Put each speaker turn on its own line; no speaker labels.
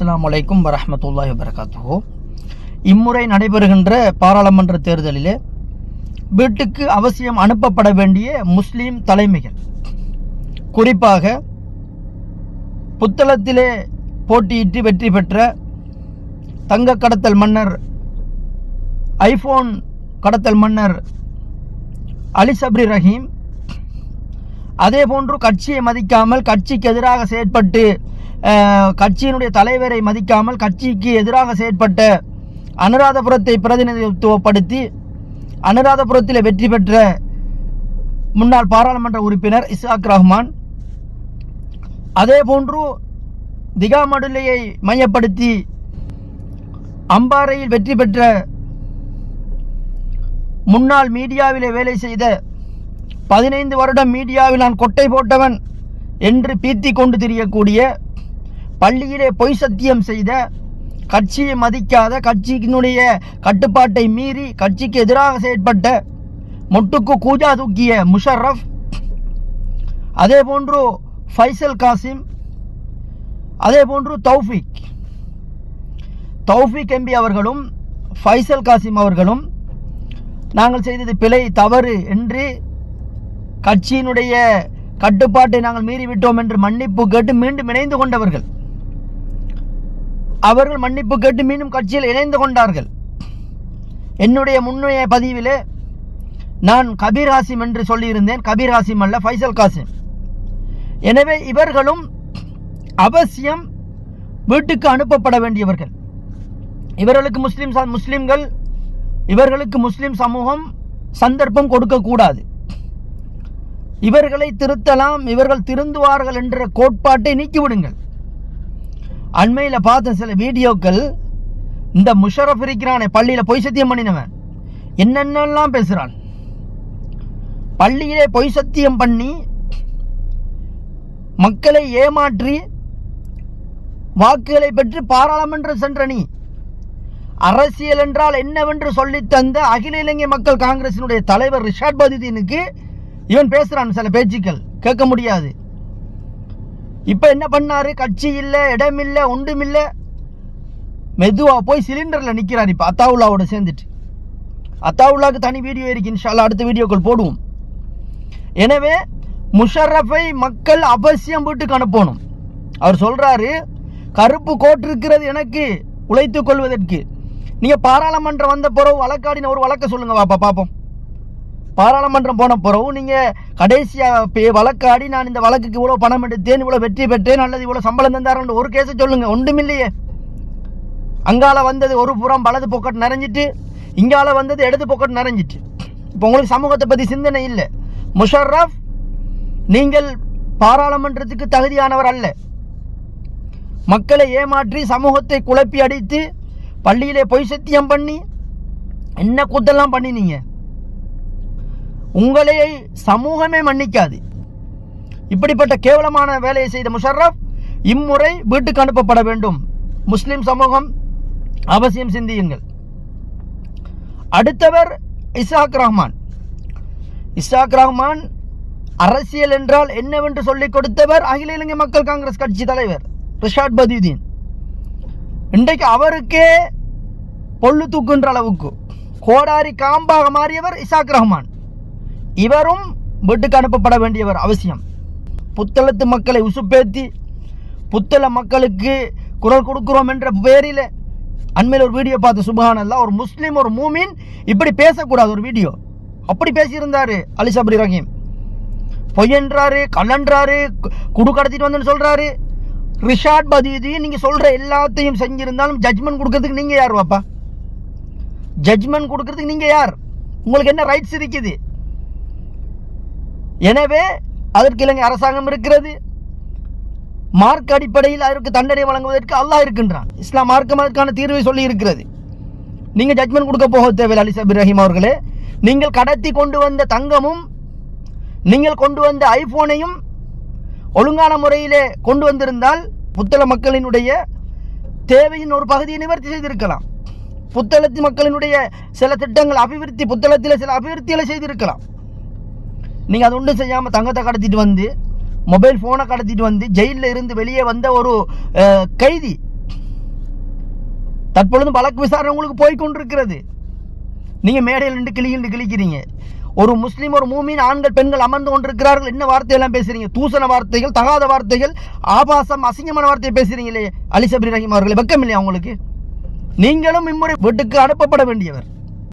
அஸ்லாம் வலைக்கும் வரமத்துல்லாஹி வரகாத்துஹோ இம்முறை நடைபெறுகின்ற பாராளுமன்ற தேர்தலிலே வீட்டுக்கு அவசியம் அனுப்பப்பட வேண்டிய முஸ்லீம் தலைமைகள் குறிப்பாக புத்தளத்திலே போட்டியிட்டு வெற்றி பெற்ற தங்க கடத்தல் மன்னர் ஐபோன் கடத்தல் மன்னர் அலி சப்ரி ரஹீம் அதே போன்று கட்சியை மதிக்காமல் கட்சிக்கு எதிராக செயற்பட்டு கட்சியினுடைய தலைவரை மதிக்காமல் கட்சிக்கு எதிராக செயற்பட்ட அனுராதபுரத்தை பிரதிநிதித்துவப்படுத்தி அனுராதபுரத்தில் வெற்றி பெற்ற முன்னாள் பாராளுமன்ற உறுப்பினர் இசாக் ரஹ்மான் அதே போன்று திகாமடுலையை மையப்படுத்தி அம்பாறையில் வெற்றி பெற்ற முன்னாள் மீடியாவிலே வேலை செய்த பதினைந்து வருடம் மீடியாவில் நான் கொட்டை போட்டவன் என்று பீத்தி கொண்டு திரியக்கூடிய பள்ளியிலே பொய் சத்தியம் செய்த கட்சியை மதிக்காத கட்சியினுடைய கட்டுப்பாட்டை மீறி கட்சிக்கு எதிராக செயற்பட்ட மொட்டுக்கு கூஜா தூக்கிய முஷர்ரஃப் அதே போன்று ஃபைசல் காசிம் அதே போன்று தௌஃபிக். தௌஃபிக் எம்பி அவர்களும் ஃபைசல் காசிம் அவர்களும் நாங்கள் செய்தது பிழை தவறு என்று கட்சியினுடைய கட்டுப்பாட்டை நாங்கள் மீறிவிட்டோம் என்று மன்னிப்பு கேட்டு மீண்டும் இணைந்து கொண்டவர்கள். அவர்கள் மன்னிப்பு கேட்டு மீண்டும் கட்சியில் இணைந்து கொண்டார்கள். என்னுடைய முன்னைய பதிவிலே நான் கபீர் ஹாசிம் என்று சொல்லியிருந்தேன். கபீர் ஹாசிம் அல்ல ஃபைசல் காசிம். எனவே இவர்களும் அவசியம் வீட்டுக்கு அனுப்பப்பட வேண்டியவர்கள். இவர்களுக்கு முஸ்லீம் முஸ்லீம்கள் இவர்களுக்கு முஸ்லீம் சமூகம் சந்தர்ப்பம் கொடுக்கக்கூடாது. இவர்களை திருத்தலாம் இவர்கள் திருந்துவார்கள் என்ற கோட்பாட்டை நீக்கிவிடுங்கள். அண்மையில் பார்த்த சில வீடியோக்கள் இந்த முஷரப் இருக்கிறானே பள்ளியில் பொய் சத்தியம் பண்ணினவன். என்னென்னலாம் பேசுகிறான் பள்ளியிலே பொய் சத்தியம் பண்ணி மக்களை ஏமாற்றி வாக்குகளை பெற்று பாராளுமன்றம் சென்ற நீ அரசியல் என்றால் என்னவென்று சொல்லித் தந்த அகில இலங்கை மக்கள் காங்கிரசினுடைய தலைவர் ரிஷாட் பதிதீனுக்கு இவன் பேசுறான் சில பேச்சுக்கள். கேட்க முடியாது. இப்ப என்ன பண்ணாரு? கட்சி இல்ல இடம் இல்ல ஒன்றும் இல்ல. மெதுவா போய் சிலிண்டர்ல நிக்கிறார் இப்ப அத்தாவுல்லாவோட சேர்ந்துட்டு. அத்தாவுல்லாக்கு தனி வீடியோ இருக்கு இன்ஷால்லா அடுத்த வீடியோக்கள் போடுவோம். எனவே முஷரஃபை மக்கள் அவசியம் வீட்டுக்கு அனுப்பணும். அவர் சொல்றாரு கருப்பு கோட் இருக்கிறது எனக்கு உழைத்துக் கொள்வதற்கு. நீங்க பாராளுமன்றம் வந்த பிறகு வழக்காடின ஒரு வழக்க சொல்லுங்க வாப்பா பாப்போம். பாராளுமன்றம் போன பிறகு நீங்கள் கடைசியாக பே- வழக்காடி நான் இந்த வழக்குக்கு இவ்வளோ பணம் எடுத்தேன் இவ்வளோ வெற்றி பெற்றேன் அல்லது இவ்வளோ சம்பளம் தந்தாருன்னு ஒரு கேஸை சொல்லுங்கள் ஒன்றுமில்லையே. அங்கால வந்தது ஒரு புறம் வலது பொக்கட் நிறைஞ்சிட்டு இங்கால வந்தது இடது பொக்கட் நிறைஞ்சிட்டு இப்போ உங்களுக்கு சமூகத்தை பற்றி சிந்தனை இல்லை. முஷர்ரஃப் நீங்கள் பாராளுமன்றத்துக்கு தகுதியானவர் அல்ல. மக்களை ஏமாற்றி சமூகத்தை குழப்பி அடித்து பள்ளியிலே பொய் சத்தியம் பண்ணி என்ன கூத்தெல்லாம் பண்ணினீங்க? உங்களை சமூகமே மன்னிக்காது. இப்படிப்பட்ட கேவலமான வேலையை செய்த முஷர்ரஃப் இம்முறை வீட்டுக்கு அனுப்பப்பட வேண்டும். முஸ்லிம் சமூகம் அவசியம் சிந்தியுங்கள். அடுத்தவர் இசாக் ரஹ்மான். இசாக் ரஹ்மான் அரசியல் என்றால் என்னவென்று சொல்லிக் கொடுத்தவர் அகில இலங்கை மக்கள் காங்கிரஸ் கட்சி தலைவர் ரிஷாட் பதியுதீன். இன்றைக்கு அவருக்கே பொல்லு தூக்குன்ற அளவுக்கு கோடாரி காம்பாக மாறியவர் இசாக் ரஹ்மான். இவரும் வீட்டுக்கு அனுப்பப்பட வேண்டியவர் அவசியம். புத்தளத்து மக்களை உசுப்பேத்தி புத்தள மக்களுக்கு குரல் கொடுக்கிறோம் என்ற பேரில் அண்மையில் ஒரு வீடியோ பார்த்த சுபஹானல்லா. ஒரு முஸ்லீம் ஒரு மூமின் இப்படி பேசக்கூடாது ஒரு வீடியோ. அப்படி பேசியிருந்தாரு அலி சபரி ரஹீம். பொய்யன்றாரு கல்லன்றாரு குடு கடத்திட்டு வந்து சொல்றாரு. ரிஷாட் பதியுதி நீங்க சொல்ற எல்லாத்தையும் செஞ்சிருந்தாலும் ஜட்மெண்ட் கொடுக்கறதுக்கு நீங்க யார் பாப்பா? ஜட்மெண்ட் கொடுக்கறதுக்கு நீங்க யார்? உங்களுக்கு என்ன ரைட்ஸ் இருக்குது? எனவே அதற்கு இலங்கை அரசாங்கம் இருக்கிறது. மார்க் அடிப்படையில் அதற்கு தண்டனை வழங்குவதற்கு அல்லாஹ் இருக்கின்றான். இஸ்லாம் மார்க்கம் அதற்கான தீர்வை சொல்லி இருக்கிறது. நீங்கள் ஜட்மெண்ட் கொடுக்க போக தேவையில்லை அலிசப் இப்ராஹிம் ரஹீம் அவர்களே. நீங்கள் கடத்தி கொண்டு வந்த தங்கமும் நீங்கள் கொண்டு வந்த ஐபோனையும் ஒழுங்கான முறையிலே கொண்டு வந்திருந்தால் புத்தள மக்களினுடைய தேவையின் ஒரு பகுதியை நிவர்த்தி செய்திருக்கலாம். புத்தளத்து மக்களினுடைய சில திட்டங்கள் அபிவிருத்தி புத்தளத்தில் சில அபிவிருத்திகளை செய்திருக்கலாம். நீங்கள் அது ஒன்றும் செய்யாமல் தங்கத்தை கடத்திட்டு வந்து மொபைல் ஃபோனை கடத்திட்டு வந்து ஜெயிலில் இருந்து வெளியே வந்த ஒரு கைதி. தற்பொழுது வழக்கு விசாரணை உங்களுக்கு போய்கொண்டிருக்கிறது நீங்கள் மேடையில் நின்று கிளிகிண்டு கிழிக்கிறீங்க. ஒரு முஸ்லீம் ஒரு மூமின் ஆண்கள் பெண்கள் அமர்ந்து கொண்டிருக்கிறார்கள். என்ன வார்த்தையெல்லாம் பேசுறீங்க? தூசண வார்த்தைகள் தகாத வார்த்தைகள் ஆபாசம் அசிங்கமான வார்த்தையை பேசுறீங்களே அலிசபரி ரஹீம் அவர்களை வெக்கம் இல்லையா உங்களுக்கு? நீங்களும் இம்முறை வீட்டுக்கு அனுப்பப்பட வேண்டியவர்.